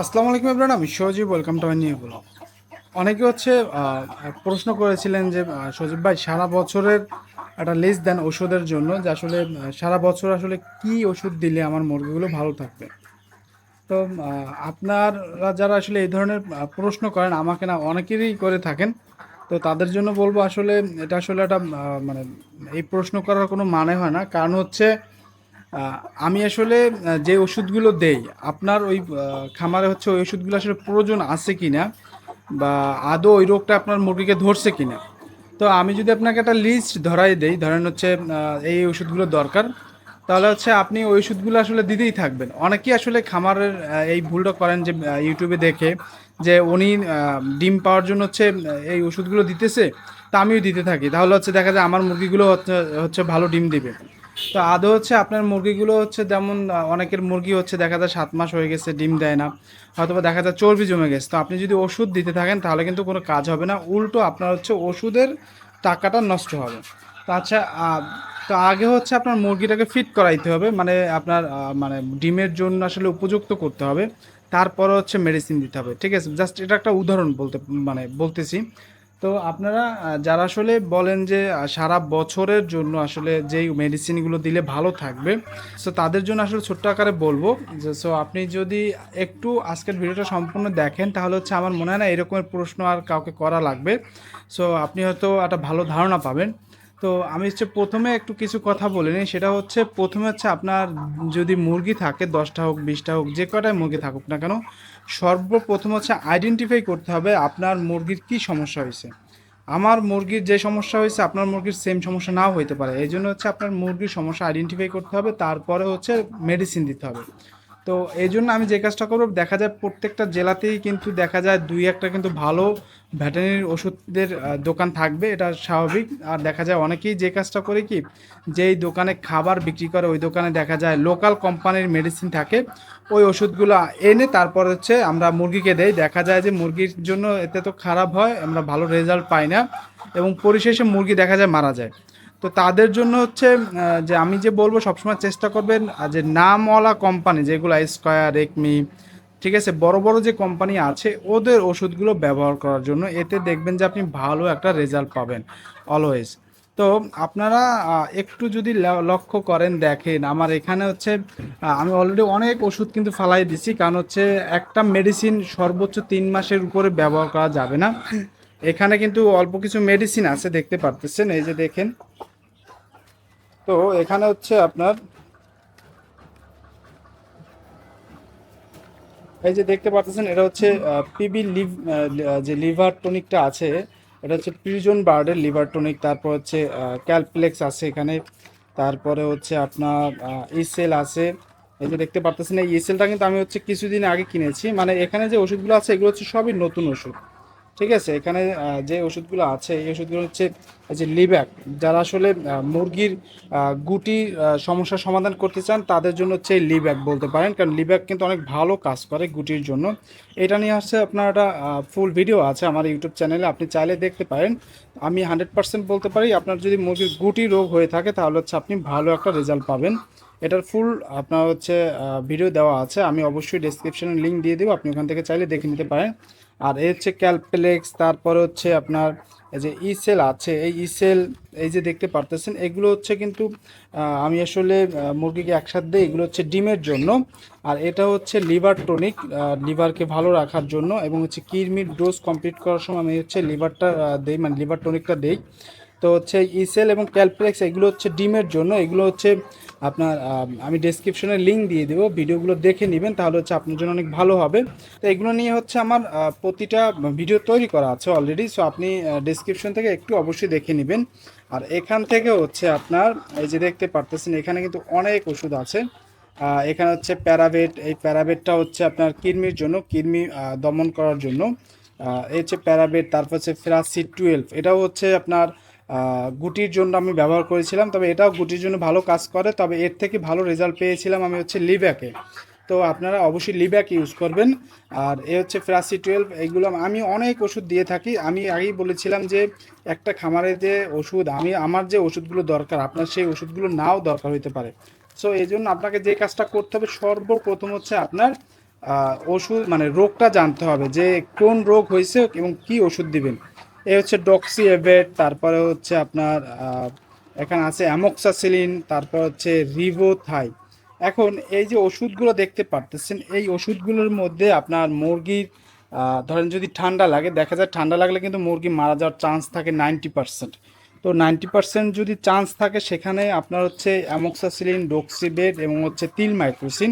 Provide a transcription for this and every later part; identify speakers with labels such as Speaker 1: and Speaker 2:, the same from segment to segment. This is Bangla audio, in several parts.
Speaker 1: আসসালামু আলাইকুম এবার আমি সজীব, ওয়েলকাম টু বলো অনেকে হচ্ছে প্রশ্ন করেছিলেন যে সজীব ভাই, সারা বছরের একটা লিস্ট দেন ওষুধের জন্য, যে আসলে সারা বছর আসলে কি ওষুধ দিলে আমার মুরগিগুলো ভালো থাকবে? তো আপনারা যারা আসলে এই ধরনের প্রশ্ন করেন, আমাকে না, অনেকেরই করে থাকেন। তো তাদের জন্য বলব আসলে, এটা আসলে একটা মানে এই প্রশ্ন করার কোনো মানে হয় না। কারণ হচ্ছে আমি আসলে যে ওষুধগুলো দেই, আপনার ওই খামারে হচ্ছে ওই ওষুধগুলো আসলে প্রয়োজন আছে কি না বা আদৌ ওই রোগটা আপনার মুরগিকে ধরছে কি না তো আমি যদি আপনাকে একটা লিস্ট ধরাই দেই, ধরেন হচ্ছে এই ওষুধগুলো দরকার, তাহলে হচ্ছে আপনি ওই ওষুধগুলো আসলে দিতেই থাকবেন। অনেকেই আসলে খামারের এই ভুলটা করেন যে ইউটিউবে দেখে যে উনি ডিম পাওয়ার জন্য হচ্ছে এই ওষুধগুলো দিতেছে, তা আমিও দিতে থাকি। তাহলে হচ্ছে দেখা যায় আমার মুরগিগুলো হচ্ছে হচ্ছে ভালো ডিম দিবে। তো আদৌ হচ্ছে আপনার মুরগিগুলো হচ্ছে যেমন অনেকের মুরগি হচ্ছে দেখা যায় সাত মাস হয়ে গেছে, ডিম দেয় না হয়তো দেখা যায় চর্বি জমে গেছে। তো আপনি যদি ওষুধ দিতে থাকেন তাহলে কিন্তু কোনো কাজ হবে না, উল্টো আপনার হচ্ছে ওষুধের টাকাটা নষ্ট হবে। তো আচ্ছা তো আগে হচ্ছে আপনার মুরগিটাকে ফিট করাইতে হবে মানে আপনার মানে ডিমের জন্য আসলে উপযুক্ত করতে হবে তারপরে হচ্ছে মেডিসিন দিতে হবে। ঠিক আছে জাস্ট এটা একটা উদাহরণ বলতে মানে বলতেছি। তো আপনারা যারা আসলে বলেন যে সারা বছরের জন্য আসলে যেই মেডিসিনগুলো দিলে ভালো থাকবে সো তাদের জন্য আসলে ছোট্ট আকারে বলব যে সো আপনি যদি একটু আজকের ভিডিওটা সম্পূর্ণ দেখেন, তাহলে হচ্ছে আমার মনে হয় না এরকমের প্রশ্ন আর কাউকে করা লাগবে। সো আপনি হয়তো একটা ভালো ধারণা পাবেন। তো আমি হচ্ছে প্রথমে একটু কিছু কথা বলে নিই, সেটা হচ্ছে প্রথমে হচ্ছে আপনার যদি মুরগি থাকে, দশটা হোক, বিশটা হোক, যে কটায় মুরগি থাকুক না কেন সর্বপ্রথম হচ্ছে আইডেন্টিফাই করতে হবে আপনার মুরগির কি সমস্যা হয়েছে। আমার মুরগির যে সমস্যা হয়েছে, আপনার মুরগির সেম সমস্যা নাও হইতে পারে। এই জন্য হচ্ছে আপনার মুরগির সমস্যা আইডেন্টিফাই করতে হবে, তারপরে হচ্ছে মেডিসিন দিতে হবে। তো এই জন্য আমি যে কাজটা করব, দেখা যায় প্রত্যেকটা জেলাতেই কিন্তু দেখা যায় দুই একটা কিন্তু ভালো ভেটেরিনারি ওষুধের দোকান থাকবে, এটা স্বাভাবিক। আর দেখা যায় অনেকেই যে কাজটা করে কি, যেই দোকানে খাবার বিক্রি করে, ওই দোকানে দেখা যায় লোকাল কোম্পানির মেডিসিন থাকে, ওই ওষুধগুলো এনে তারপর হচ্ছে আমরা মুরগিকে দেই। দেখা যায় যে মুরগির জন্য এতে তো খারাপ হয়, আমরা ভালো রেজাল্ট পাই না, এবং পরিশেষে মুরগি দেখা যায় মারা যায়। তো তাদের জন্য হচ্ছে যে আমি যে বলব সবসময় চেষ্টা করবেন যে নামওয়ালা কোম্পানি যেগুলো স্কয়ার একমি ঠিক আছে, বড় বড় যে কোম্পানি আছে, ওদের ওষুধগুলো ব্যবহার করার জন্য এতে দেখবেন যে আপনি ভালো একটা রেজাল্ট পাবেন অলওয়েজ তো আপনারা একটু যদি লক্ষ্য করেন, দেখেন, আমার এখানে হচ্ছে আমি অলরেডি অনেক ওষুধ কিন্তু ফালাই দিছি, কারণ হচ্ছে একটা মেডিসিন সর্বোচ্চ তিন মাসের উপরে ব্যবহার করা যাবে না। এখানে কিন্তু অল্প কিছু মেডিসিন আছে, দেখতে পারতেছেন, এই যে দেখেন। তো এখানে হচ্ছে আপনার, এই যে দেখতে পাচ্ছেন, এটা হচ্ছে পিবি লিভ যে লিভার টনিকটা আছে, এটা হচ্ছে প্রিজন বার্ডের লিভার টনিক, তারপর হচ্ছে ক্যালপ্লেক্স আছে এখানে, তারপরে হচ্ছে আপনার ইসেল আছে। এই যে দেখতে পাচ্ছেন, এই ইসেলটা কিন্তু আমি হচ্ছে কিছুদিন আগে কিনেছি। মানে এখানে যে ওষুধগুলো আছে, এগুলো হচ্ছে সবই নতুন ওষুধ। ঠিক আছে, এখানে যে ওষুধগুলো আছে, এই ওষুধগুলো হচ্ছে যে লিব্যাক যারা আসলে মুরগির গুটি সমস্যার সমাধান করতে চান, তাদের জন্য হচ্ছে এই লিব্যাক বলতে পারেন, কারণ লিব্যাক কিন্তু অনেক ভালো কাজ করে গুটির জন্য। এটা নিয়ে আসছে আপনার একটা ফুল ভিডিও আছে আমার ইউটিউব চ্যানেলে আপনি চাইলে দেখতে পারেন। আমি হান্ড্রেড পার্সেন্ট বলতে পারি, আপনার যদি মুরগির গুটি রোগ হয়ে থাকে, তাহলে হচ্ছে আপনি ভালো একটা রেজাল্ট পাবেন। এটার ফুল আপনার হচ্ছে ভিডিও দেওয়া আছে, আমি অবশ্যই ডেসক্রিপশনে লিঙ্ক দিয়ে দেবো, আপনি ওখান থেকে চাইলে দেখে নিতে পারেন। আর এই হচ্ছে ক্যালপ্লেক্স তারপরে হচ্ছে আপনার যে ইসেল আছে, এই ইসেল এই যে দেখতে পারতেছেন, এগুলো হচ্ছে কিন্তু আমি আসলে মুরগিকে একসাথে দিই, এগুলো হচ্ছে ডিমের জন্য। আর এটা হচ্ছে লিভার টনিক লিভারকে ভালো রাখার জন্য এবং হচ্ছে কিরমির ডোজ কমপ্লিট করার সময় আমি হচ্ছে লিভারটা দিই মানে লিভার টনিকটা দেই। তো হচ্ছে ইসেল এবং ক্যালপ্লেক্স এগুলো হচ্ছে ডিমের জন্য। এগুলো হচ্ছে আপনার, আমি ডেসক্রিপশনে লিঙ্ক দিয়ে দেবো। ভিডিওগুলো দেখে নেবেন, তাহলে হচ্ছে আপনার জন্য অনেক ভালো হবে। তো এগুলো নিয়ে হচ্ছে আমার প্রতিটা ভিডিও তৈরি করা আছে অলরেডি সো আপনি ডেসক্রিপশন থেকে একটু অবশ্যই দেখে নেবেন। আর এখান থেকে হচ্ছে আপনার, এই যে দেখতে পারতেছেন, এখানে কিন্তু অনেক ওষুধ আছে। এখানে হচ্ছে প্যারাবেট এই প্যারাবেটটা হচ্ছে আপনার কিডনির জন্য, কিডনি দমন করার জন্য। এই হচ্ছে প্যারাবেট তারপর হচ্ছে ফেরাসি টুয়েলভ এটাও হচ্ছে আপনার গুটির জন্য আমি ব্যবহার করেছিলাম, তবে এটাও গুটির জন্য ভালো কাজ করে, তবে এর থেকে ভালো রেজাল্ট পেয়েছিলাম আমি হচ্ছে লিব্যাকে তো আপনারা অবশ্যই লিব্যাক ইউজ করবেন। আর এ হচ্ছে ফ্রাসি টুয়েলভ এইগুলো আমি অনেক ওষুধ দিয়ে থাকি। আমি আগেই বলেছিলাম যে, একটা খামারে যে ওষুধ, আমি, আমার যে ওষুধগুলো দরকার, আপনার সেই ওষুধগুলো নাও দরকার হতে পারে। সো এই জন্য আপনাকে যে কাজটা করতে হবে, সর্বপ্রথম হচ্ছে আপনার ওষুধ মানে রোগটা জানতে হবে, যে কোন রোগ হয়েছে এবং কি ওষুধ দিবেন। এই হচ্ছে ডক্সি এভেট তারপরে হচ্ছে আপনার এখানে আছে অ্যামোক্সাসিলিন তারপর হচ্ছে রিভোথাই এখন এই যে ওষুধগুলো দেখতে পারতেছেন, এই ওষুধগুলোর মধ্যে আপনার মুরগির ধরেন যদি ঠান্ডা লাগে, দেখা যায় ঠান্ডা লাগলে কিন্তু মুরগি মারা যাওয়ার চান্স থাকে নাইনটি পার্সেন্ট তো নাইনটি পার্সেন্ট যদি চান্স থাকে, সেখানে আপনার হচ্ছে অ্যামোক্সাসিলিন ডোক্সিবেট এবং হচ্ছে তিল মাইক্রোসিন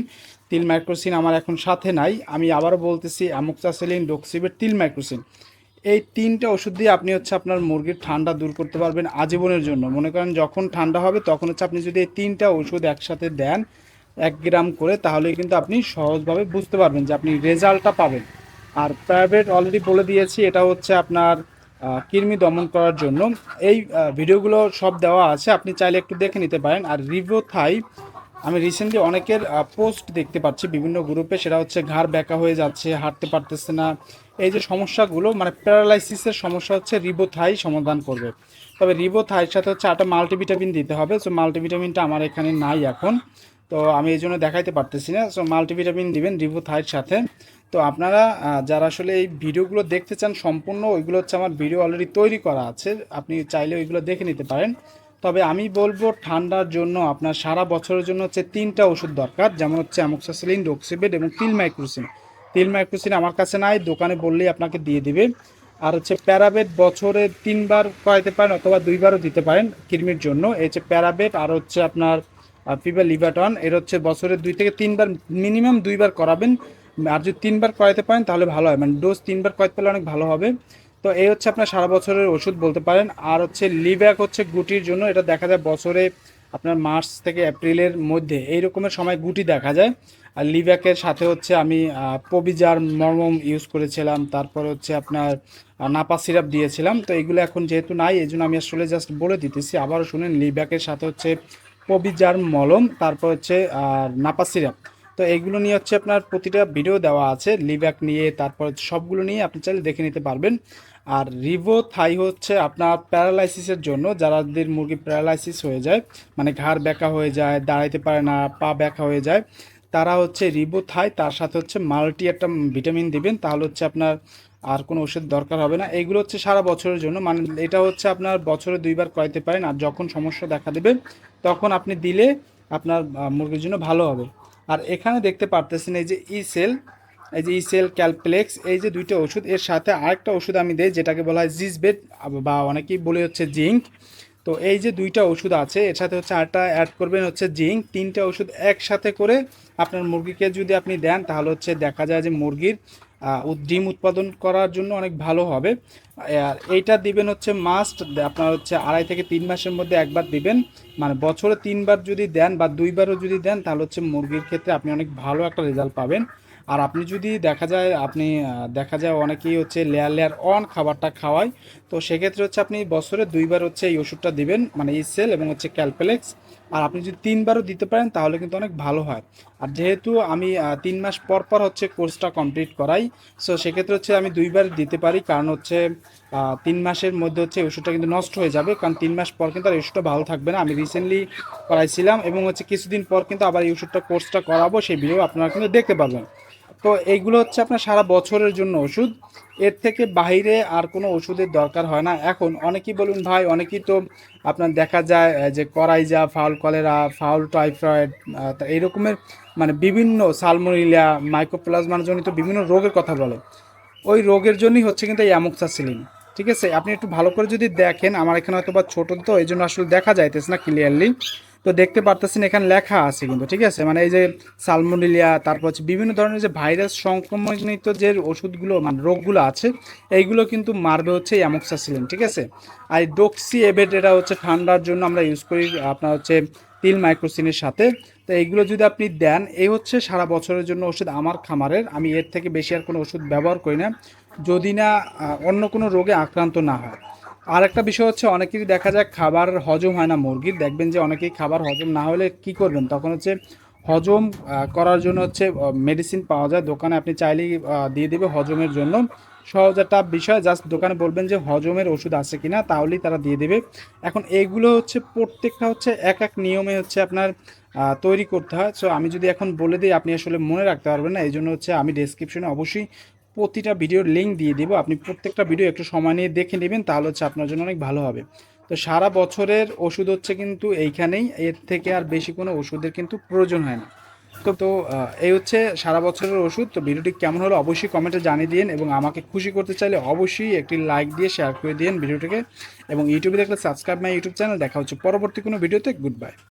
Speaker 1: তিল মাইক্রোসিন আমার এখন সাথে নাই, আমি আবারও বলতেছি অ্যামোক্সাসিলিন ডোক্সিবেট তিল মাইক্রোসিন এই তিনটা ওষুধ দিয়ে আপনি হচ্ছে আপনার মুরগির ঠান্ডা দূর করতে পারবেন আজীবনের জন্য। মনে করেন যখন ঠান্ডা হবে, তখন হচ্ছে আপনি যদি এই তিনটা ওষুধ একসাথে দেন, এক গ্রাম করে, তাহলে কিন্তু আপনি সহজভাবে বুঝতে পারবেন যে আপনি রেজাল্টটা পাবেন। আর প্রাইভেট অলরেডি বলে দিয়েছি, এটা হচ্ছে আপনার কৃমি দমন করার জন্য। এই ভিডিওগুলো সব দেওয়া আছে, আপনি চাইলে একটু দেখে নিতে পারেন। আর রিভিউ থাই, আমি রিসেন্টলি অনেকের পোস্ট দেখতে পাচ্ছি বিভিন্ন গ্রুপে সেটা হচ্ছে ঘাড় ব্যাকা হয়ে যাচ্ছে, হাঁটতে পারতেছে না এই যে সমস্যাগুলো মানে প্যারালাইসিসের সমস্যা হচ্ছে রিবোথাই সমাধান করবে। তবে রিবোথাইয়ের সাথে হচ্ছে একটা মাল্টিভিটামিন দিতে হবে। সো মাল্টিভিটামিনটা আমার এখানে নাই এখন। তো আমি এই জন্য দেখাইতে পারতেছি না। সো মাল্টিভিটামিন দিবেন রিবোথাইয়ের সাথে। তো আপনারা যারা আসলে এই ভিডিওগুলো দেখতে চান, সম্পূর্ণ ওইগুলো হচ্ছে আমার ভিডিও অলরেডি তৈরি করা আছে। আপনি চাইলে ওইগুলো দেখে নিতে পারেন। তবে আমি বলব, ঠান্ডার জন্য আপনার সারা বছরের জন্য হচ্ছে তিনটা ওষুধ দরকার। যেমন হচ্ছে অ্যামোক্সাসিলিন ডোক্সিবেট এবং তিল মাইক্রোসিন তিল মাইক্রোসিন আমার কাছে নাই, দোকানে বললেই আপনাকে দিয়ে দিবে। আর হচ্ছে প্যারাবেট বছরে তিনবার করাইতে পারেন অথবা দুইবারও দিতে পারেন কৃমির জন্য। এই হচ্ছে প্যারাবেট আর হচ্ছে আপনার ফিভার লিভাটন এর হচ্ছে বছরে দুই থেকে তিনবার, মিনিমাম দুইবার করাবেন। আর যদি তিনবার করাইতে পারেন তাহলে ভালো হয় মানে ডোজ তিনবার করাইতে পারলে অনেক ভালো হবে। তো এই হচ্ছে আপনার সারা বছরের ওষুধ বলতে পারেন। আর হচ্ছে লিব্যাক হচ্ছে গুটির জন্য, এটা দেখা যায় বছরে আপনার মার্চ থেকে এপ্রিলের মধ্যে, এই রকমের সময় গুটি দেখা যায়। আর লিব্যাকের সাথে হচ্ছে আমি পবিজার মর্মম ইউজ করেছিলাম, তারপর হচ্ছে আপনার নাপা সিরাপ দিয়েছিলাম, তো এগুলো এখন যেহেতু নাই এই জন্য আমি আসলে জাস্ট বলে দিতেছি, আবারও শুনেন লিব্যাকের সাথে হচ্ছে পবিজার মলম, তারপর হচ্ছে নাপা সিরাপ। তো এইগুলো নিয়ে হচ্ছে আপনার প্রতিটা ভিডিও দেওয়া আছে, লিব্যাক নিয়ে, তারপর সবগুলো নিয়ে আপনি চাইলে দেখে নিতে পারবেন। আর রিভো থাই হচ্ছে আপনার প্যারালাইসিসের জন্য, যারাদের মুরগি প্যারালাইসিস হয়ে যায় মানে ঘাড় ব্যাকা হয়ে যায়, দাঁড়াইতে পারে না, পা ব্যাকা হয়ে যায় তারা হচ্ছে রিভো থাই তার সাথে হচ্ছে মাল্টি একটা ভিটামিন দিবেন, তাহলে হচ্ছে আপনার আর কোনো ওষুধ দরকার হবে না। এইগুলো হচ্ছে সারা বছরের জন্য মানে এটা হচ্ছে আপনার বছরে দুইবার করাইতে পারেন, আর যখন সমস্যা দেখা দেবে, তখন আপনি দিলে আপনার মুরগির জন্য ভালো হবে। আর এখানে দেখতে পারতেছেন এই যে ই সেল এই যে ইসেল ক্যালপ্লেক্স এই যে দুইটা ওষুধ, এর সাথে আরেকটা ওষুধ আমি দেই, যেটাকে বলা হয় জিসবেট বা অনেকেই বলে হচ্ছে জিঙ্ক তো এই যে দুইটা ওষুধ আছে, এর সাথে হচ্ছে আরেকটা অ্যাড করবেন হচ্ছে জিঙ্ক। তিনটা ওষুধ একসাথে করে আপনার মুরগিকে যদি আপনি দেন, তাহলে হচ্ছে দেখা যায় যে মুরগির ডিম উৎপাদন করার জন্য অনেক ভালো হবে। আর এইটা দিবেন হচ্ছে মাস্ট আপনার হচ্ছে আড়াই থেকে তিন মাসের মধ্যে একবার দিবেন। মানে বছরে তিনবার যদি দেন বা দুইবারও যদি দেন, তাহলে হচ্ছে মুরগির ক্ষেত্রে আপনি অনেক ভালো একটা রেজাল্ট পাবেন। আর আপনি যদি দেখা যায়, আপনি দেখা যায় অনেকেই হচ্ছে লেয়ার লেয়ার অন খাবারটা খাওয়ায়। তো সেক্ষেত্রে হচ্ছে আপনি বছরে দুইবার হচ্ছে এই ওষুধটা দিবেন মানে ইসেল এবং হচ্ছে ক্যালপেলেক্স আর আপনি যদি তিনবারও দিতে পারেন, তাহলে কিন্তু অনেক ভালো হয়। আর যেহেতু আমি তিন মাস পর পর হচ্ছে কোর্সটা কমপ্লিট করাই সো সেক্ষেত্রে হচ্ছে আমি দুইবার দিতে পারি। কারণ হচ্ছে তিন মাসের মধ্যে হচ্ছে ওষুধটা কিন্তু নষ্ট হয়ে যাবে। কারণ তিন মাস পর কিন্তু আর ওষুধটা ভালো থাকবে না। আমি রিসেন্টলি করাইছিলাম এবং হচ্ছে কিছুদিন পর কিন্তু আবার এই ওষুধটা কোর্সটা করাবো, সেই ভিডিও আপনারা কিন্তু দেখতে পারবেন। তো এইগুলো হচ্ছে আপনার সারা বছরের জন্য ওষুধ। এর থেকে বাইরে আর কোনো ওষুধের দরকার হয় না। এখন অনেকেই বলুন, ভাই, অনেকেই তো আপনার দেখা যায় যে coryza, fowl cholera, fowl typhoid এই রকমের মানে বিভিন্ন সালমোনিলিয়া মাইক্রোপ্লাজমার জনিত বিভিন্ন রোগের কথা বলে। ওই রোগের জন্যই হচ্ছে কিন্তু এই অ্যামোক্সাসিলিন। ঠিক আছে? আপনি একটু ভালো করে যদি দেখেন, আমার এখানে হয়তো বা ছোটো তো এই জন্য আসলে দেখা যাইতেছে না ক্লিয়ারলি তো দেখতে পারতেছেন এখানে লেখা আছে কিন্তু, ঠিক আছে? মানে এই যে সালমোনিলিয়া, তারপর হচ্ছে বিভিন্ন ধরনের যে ভাইরাস সংক্রমণিত যে ওষুধগুলো মানে রোগগুলো আছে, এইগুলো কিন্তু মারবে হচ্ছে অ্যামোক্সাসিলিন, ঠিক আছে? আর ডোক্সি এবেট এটা হচ্ছে ঠান্ডার জন্য আমরা ইউজ করি, আপনার হচ্ছে তিল মাইক্রোসিনের সাথে। তো এইগুলো যদি আপনি দেন, এই হচ্ছে সারা বছরের জন্য ওষুধ আমার খামারের। আমি এর থেকে বেশি আর কোনো ওষুধ ব্যবহার করি না। যদি না অন্য কোনো রোগে আক্রান্ত না হয়। আর একটা বিষয় হচ্ছে, অনেকেরই দেখা যায় খাবার হজম হয় না মুরগির। দেখবেন যে অনেকেই খাবার হজম না হলে কি করবেন? তখন হচ্ছে হজম করার জন্য হচ্ছে মেডিসিন পাওয়া যায়। দোকানে আপনি চাইলেই দিয়ে দেবে হজমের জন্য। সহজ একটা বিষয় জাস্ট দোকানে বলবেন যে হজমের ওষুধ আছে কি না তাহলেই তারা দিয়ে দেবে। এখন এইগুলো হচ্ছে প্রত্যেকটা হচ্ছে এক এক নিয়মে হচ্ছে আপনার তৈরি করতে হয়। সো আমি যদি এখন বলে দিই, আপনি আসলে মনে রাখতে পারবেন না। এই জন্য হচ্ছে আমি ডেসক্রিপশনে অবশ্যই প্রতিটা ভিডিওর লিঙ্ক দিয়ে দেবো। আপনি প্রত্যেকটা ভিডিও একটু সময় নিয়ে দেখে নেবেন, তাহলে হচ্ছে আপনার জন্য অনেক ভালো হবে। তো সারা বছরের ওষুধ হচ্ছে কিন্তু এইখানেই, এর থেকে আর বেশি কোনো ওষুধের কিন্তু প্রয়োজন হয় না। তো তো এই হচ্ছে সারা বছরের ওষুধ। তো ভিডিওটি কেমন হলো অবশ্যই কমেন্টে জানিয়ে দিন এবং আমাকে খুশি করতে চাইলে অবশ্যই একটি লাইক দিয়ে শেয়ার করে দিন ভিডিওটিকে। এবং ইউটিউবে দেখলে সাবস্ক্রাইব মাই ইউটিউব চ্যানেল দেখা হচ্ছে পরবর্তী কোনো ভিডিওতে গুড বাই